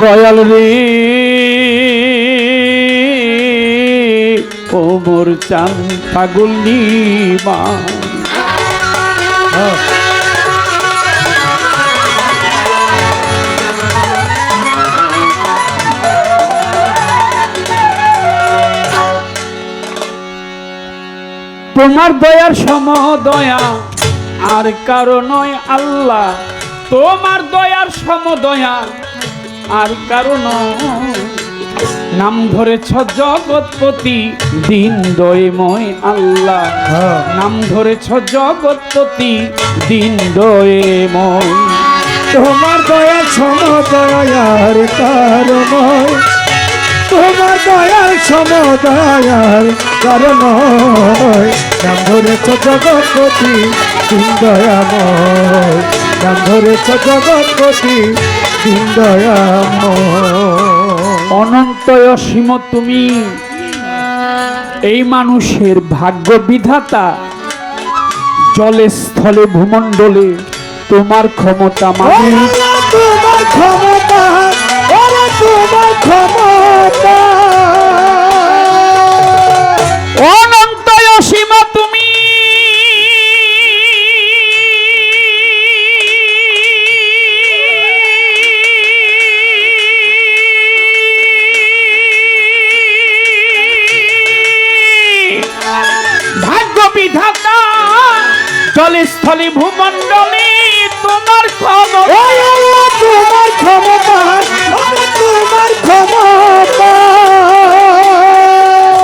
দয়াল রে ও মোর চান পাগল মা তোমার দয়ার সমদয়া, আর কারও নয় আল্লাহ। তোমার দয়ার সমদয়া আর কারও নয়। নাম ধরেছ জগৎপতি, দিন দয়ময় আল্লাহ। নাম ধরেছ জগৎপতি, দিন দয়ময়। তোমার দয়ার সমদয়ার কারণয় তোমার দয়ার সমদয়ার কারণয় নাম ধরেছ জগৎপতি, দিন দয়াময়। নাম ধরেছ জগৎপতি অসীম তুমি। এই মানুষের ভাগ্য বিধাতা জলে স্থলে ভূমণ্ডলে তোমার ক্ষমতা মানে তোমার ক্ষমতা তোমার ক্ষমতা। স্থলে ভূমণ্ডলে তোমার ক্ষমতা। তোমার ক্ষমতা ওরে তোমার ক্ষমতা।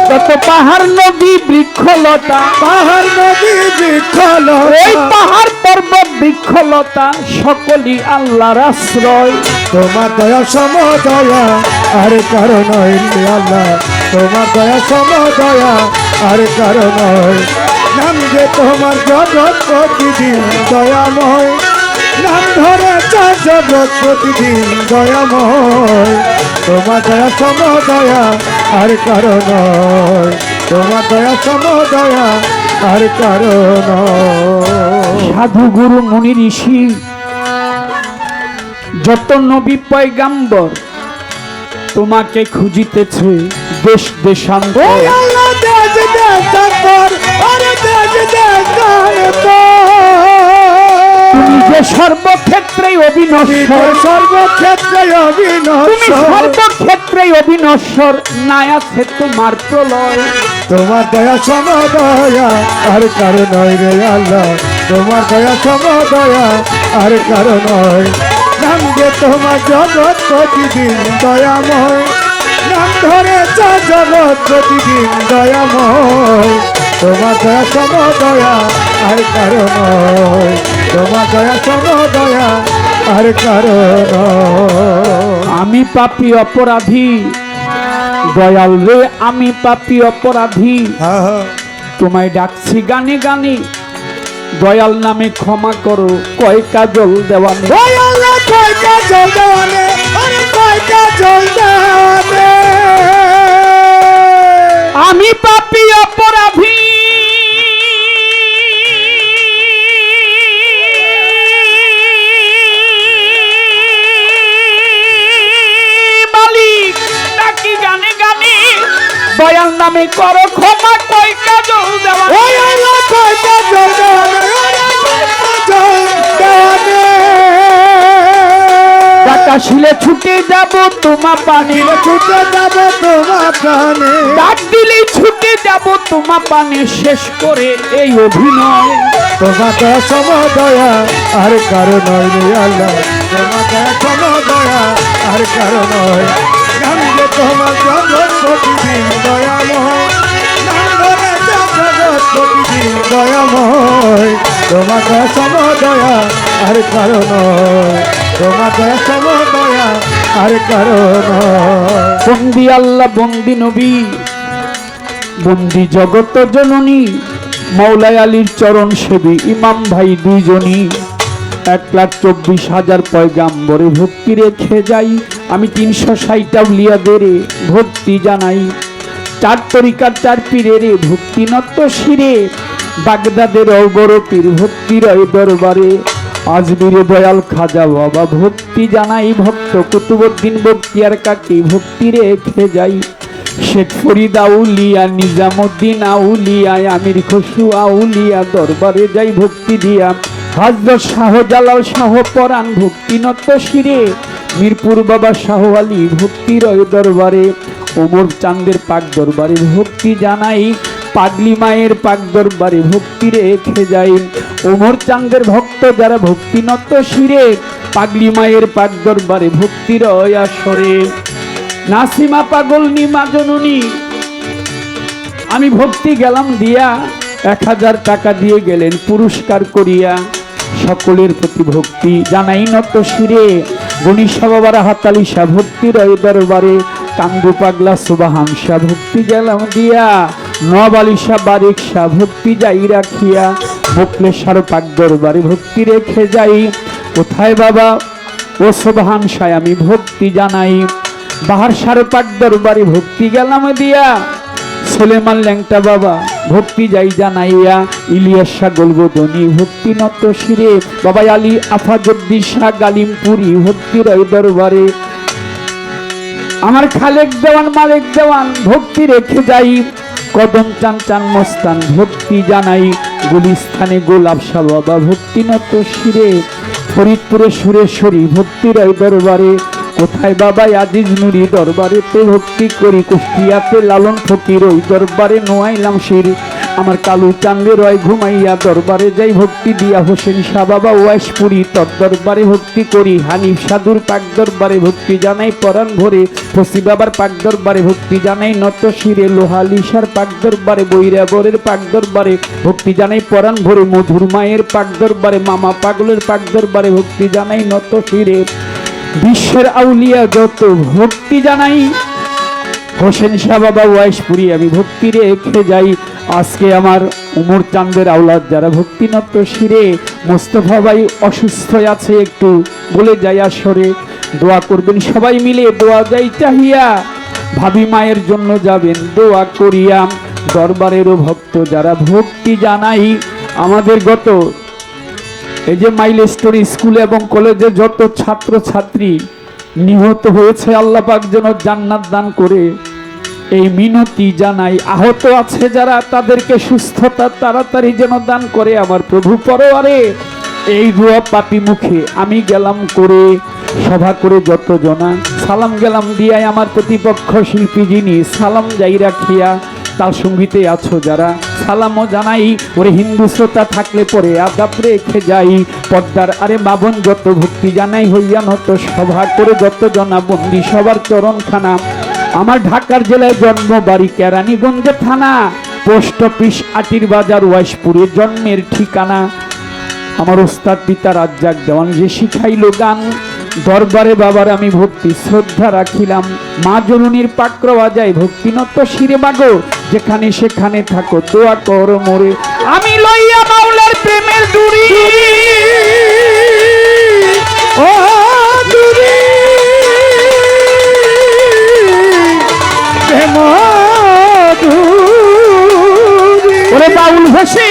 যত পাহাড় নদী বৃক্ষলতা পাহাড় নদী বিখল এই পাহাড় পর্বত বৃক্ষলতা সকলই আল্লাহর আশ্রয়। তোমার দয়া সমদয়া আর কারণ আল্লাহ। তোমার দয়া সমদয়া আর কারণ নাম যে তোমার জগৎ প্রতিদিন দয়াময় নাম ধরে চা জগৎ প্রতিদিন দয়াময়। তোমার দয়া সমদয়া আর কারণ তোমার দয়া সমদয়া আর কারণ সাধু গুরু মুনি ঋষি যত নবী পয়গাম্বর তোমাকে খুঁজিতেছে দেশ দেশান্তর। তুমি সর্বক্ষেত্রেই অবিনশ্বর সর্বক্ষেত্রে অবিনশ্বর। সর্বক্ষেত্রেই অবিনশ্বর নাই আছে তোমার প্রলয়। তোমার দয়া সমদয়া আর কারও নয় রে আল্লাহ। তোমার দয়া সমদয়া আর কারও নয়। নাম যে তোমার জগৎ প্রতিদিন দয়াময়। নাম ধরে জগৎ প্রতিদিন দয়াময়। তোমার দয়া সমদয়া আর কারও নয়। তোমার দয়া সমদয়া আর কারও আমি পাপি অপরাধী। দয়াল রে আমি পাপি অপরাধী। হ্যাঁ হ্যাঁ। তোমায় ডাকছি গানে গানে। দয়াল নামে ক্ষমা করো। কয় কাজল দেওয়ানে। ওই আল্লাহ কয়টা জল দেওয়ানে। আরে কয়টা জল দেওয়ানে। দয়াল করো ক্ষমা ওই আল্লাহ কয়টা জল ছুটে যাব তোমা পানে। ছুটে যাব তোমার প্রাণে ডাক দিলে ছুটে যাব তোমা পানে শেষ করে এই অভিনয়। দয়া সমদয়া আর কারও নয় রে আল্লাহ। দয়া সমদয়া আর কারও নয়। যে তোমার জগৎ দয়াময় দয়া সমদয়া, আর কারও নয় তোমার দয়া সমদয়া, আর কারও নয় বন্দি আল্লাহ, বন্দি নবী, বন্দি জগত জননী, মৌলাই আলীর চরণ সেবী, ইমাম ভাই দুইজনই। এক লাখ চব্বিশ হাজার পয়গাম্বরে ভক্তি রেখে যাই। আমি তিনশো ষাটটা উলিয়াদের ভক্তি জানাই। চার তরিকার চার পীরের ভক্তি নত শিরে বাগদাদের অগর পীর ভক্তির ওই দরবারে। আজমিরে দয়াল খাজা বাবা ভক্তি জানাই, ভক্ত কুতুবুদ্দিন বক্তিয়ার কাকি ভক্তি রেখে যাই? শেখ ফরিদ আউলিয়া নিজামুদ্দিন আউলিয়া, আমির খসু আউলিয়া, দরবারে যাই ভক্তি দিয়া। হাজরত শাহ জালাল শাহ পরাণ ভক্তি নত শিরে, মিরপুর বাবা শাহ আলী ভক্তির ওই দরবারে। ওমর চাঁদের পাক দরবারে ভক্তি জানাই পাগলি মায়ের পাক দরবারে ভক্তি রেখে যাই। ওমর চাঁদের ভক্ত যারা ভক্তি নত শিরে, পাগলি মায়ের পাক দরবারে ভক্তির ওই আসরে। নাসিমা পাগল নিমা জননী, আমি ভক্তি গেলাম দিয়া, এক হাজার টাকা দিয়ে গেলেন পুরস্কার করিয়া। সকলের প্রতি ভক্তি জানাই নত শিরে গণিসা বাবার হাতালি শাহ ভক্তির দরবারে। কান্দু পাগলা সুবাহান শাহ ভক্তি গেলাম দিয়া। নবালিশা বারিক শাহ ভক্তি যাই রাখিয়া মোকলেশ্বর পাক দরবারে ভক্তি রেখে যাই। কোথায় বাবা? ও সোবাহান শাহ আমি ভক্তি জানাই। বাহার সারে পাক দরবারে ভক্তি গেলাম দিয়া। সুলেমান ল্যাংটা বাবা, ভক্তি যাই জানাইয়া, ইলিয়াসা গোলগোদনী, ভক্তি নত শিরে। বাবা আলী আফাজুদ্দিন শাহ গালিমপুরি ভক্তির ওই দরবারে। আমার খালেক দেওয়ান, মালেক দেওয়ান, ভক্তি রেখে যাই। কদম চান চান মস্তান, ভক্তি জানাই গুলিস্থানে গোলাপ শাহ বাবা ভক্তি নত শিরে। ফরিদপুরে সুরেশ্বরী ভক্তির ওই দরবারে। কোথায় বাবা আজিজ নুরি দরবারে দরবারেতে ভক্তি করি, কুষ্টিয়াতে লালন ফকির ওই দরবারে নোয়াইলাম শির। আমার কালু চান্দে রয় ঘুমাইয়া দরবারে যাই, ভক্তি দিয়া হোসেন শাহ বাবা ওয়াইশপুরি তর দরবারে ভক্তি করি হানিফ সাধুর পাক দরবারে ভক্তি জানাই, পরাণ ভরে ফসি বাবার পাক দরবারে ভক্তি জানাই, নত শিরে লোহালিশার পাক দরবারে বৈরাবরের পাক দরবারে ভক্তি জানাই, পরাণ ভরে মধুর মায়ের পাক দরবারে, মামা পাগলের পাক দরবারে ভক্তি জানাই, নত শিরে বিশ্বের আউলিয়া যত ভক্তি জানাই, হোসেন শাহ বাবা ওয়াইশপুরি আমি ভক্তি রেখে যাই। আজকে আমার উমর চান্দের আওলাদ যারা ভক্তিনত শিরে, মোস্তফা ভাই অসুস্থ আছে একটু বলে যাই আসরে দোয়া করবেন সবাই মিলে, দোয়া যাই চাহিয়া। ভাবি মায়ের জন্য যাবেন, দোয়া করিয়া। দরবারেরও ভক্ত যারা ভক্তি জানাই আমাদের গত। এই যে মাইলস্টোর স্কুল এবং কলেজে যত ছাত্র ছাত্রী নিহত হয়েছে, আল্লাপাক যেন জান্নাত দান করে। এই মিনতি জানাই। আহত আছে যারা, তাদেরকে সুস্থতা তাড়াতাড়ি যেন দান করে আমার প্রভু পরোয়ারে। এই রুয়া পাপি মুখে আমি গেলাম করে, সভা করে যত জনা সালাম গেলাম দিয়াই আমার প্রতিপক্ষ শিল্পী যিনি। সালাম যাই রাখিয়া তার সঙ্গীতে আছো যারা। সালামও জানাই, ওরে হিন্দু শ্রোতা থাকলে পরে আদাব রেখে যাই। পর্দার আরে বাবন, যত ভক্তি জানাই হইয়া নত সভা করে যত জনা বন্দি, সবার চরণখানা। আমার ঢাকার জেলায় জন্ম বাড়ি কেরানীগঞ্জে থানা, পোস্ট অফিস আটির বাজার ওয়াইশপুরে জন্মের ঠিকানা। আমার ওস্তাদ পিতা রাজ্জাক দেওয়ান যে শিখাইল গান, দরবারে বাবার আমি ভক্তি শ্রদ্ধা রাখিলাম। মা জননীর পাক্রবা যায় ভক্তিনত শিরে বাগো, যেখানে সেখানে থাকো, দোয়া কর মোরে। আমি লইয়া মাওলার প্রেমের দূরি। ভাসে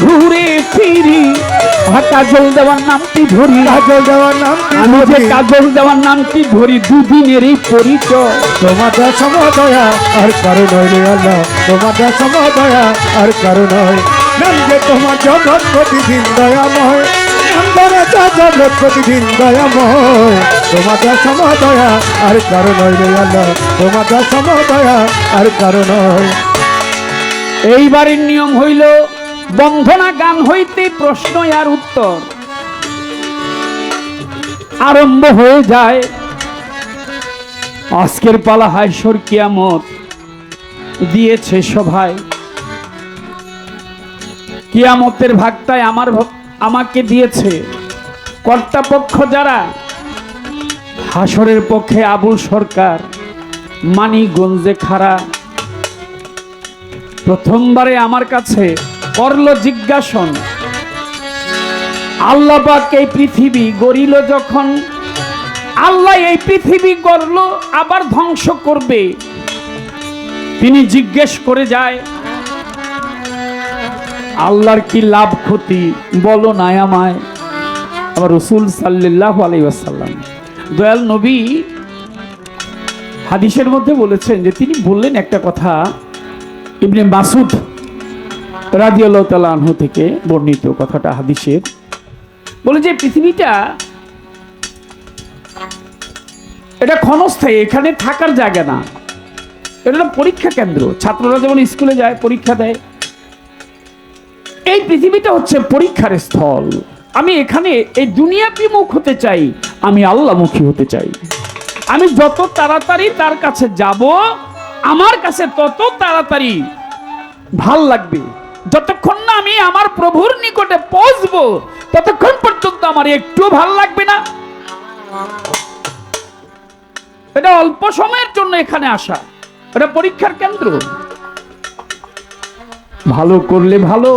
ঘুরে ফিরি। কাজল দেওয়ার নামটি ধরি। কাজল দেওয়ার নাম আমি যে কাজল দেওয়ার নামটি ধরি দুদিনের এই পরিচয়। তোমাদের সমদয়া আর কারও নয় রে আল্লাহ। তোমাদের সমদয়া আর কারও নয়। নাম যে তোমার জগৎ প্রতিদিন দয়াময় জগৎ প্রতিদিন দয়াময়। তোমাদের সমদয়া আর কারও নয় রে আল্লাহ। তোমাদের সমদয়া আর কারও এইবারের নিয়ম হইল, বন্ধনা গান হইতে প্রশ্ন আর উত্তর। আরম্ভ হয়ে যায়, আজকের পালা হাইশ্বর কিয়ামত দিয়েছে সভায়। কিয়ামতের ভাগটায় আমার আমাকে দিয়েছে। কর্তাপক্ষ যারা, হাসরের পক্ষে আবুল সরকার মানিগঞ্জে খাড়া। প্রথমবারে আমার কাছে করল জিজ্ঞাসন। আল্লাহ পাক এই পৃথিবী গড়িল যখন, আল্লাহ এই পৃথিবী গড়ল, আবার ধ্বংস করবে। তিনি জিজ্ঞেস করে যায়, আল্লাহর কি লাভ ক্ষতি? বলো না আমায়। আবার রসুল সাল্লাহ আলাইসাল্লাম দয়াল নবী হাদিসের মধ্যে বলেছেন যে তিনি বললেন একটা কথা ইবনে মাসুদ আনহু থেকে বর্ণিত কথাটা হাদিসের। বলে যে পৃথিবীটা এটা ক্ষণস্থায়ী, এখানে থাকার জায়গা না। এটা পরীক্ষা কেন্দ্র। ছাত্ররা যেমন স্কুলে যায়, পরীক্ষা দেয়। এই পৃথিবীটা হচ্ছে পরীক্ষার স্থল। আমি এখানে এই দুনিয়া বিমুখ হতে চাই, আমি আল্লাহমুখী হতে চাই। আমি যত তাড়াতাড়ি তার কাছে যাব আমার কাছে তত তাড়াতাড়ি ভালো লাগবে। যতক্ষণ না আমি আমার প্রভুর নিকটে পৌঁছবো, ততক্ষণ পর্যন্ত আমার একটু ভালো লাগবে না। এটা অল্প সময়ের জন্য এখানে আসা। এটা পরীক্ষার কেন্দ্র। ভালো করলে ভালো।